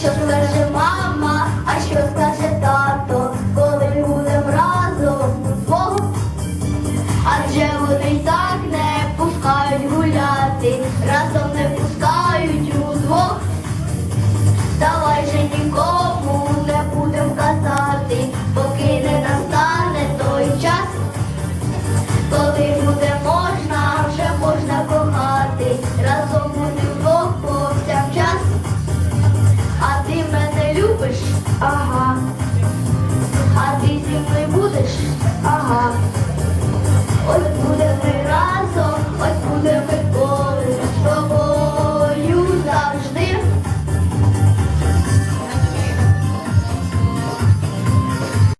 що скаже мама, а що скаже тато, коли будем разом двох, адже вони й так не пускають гуляти, разом не пускають.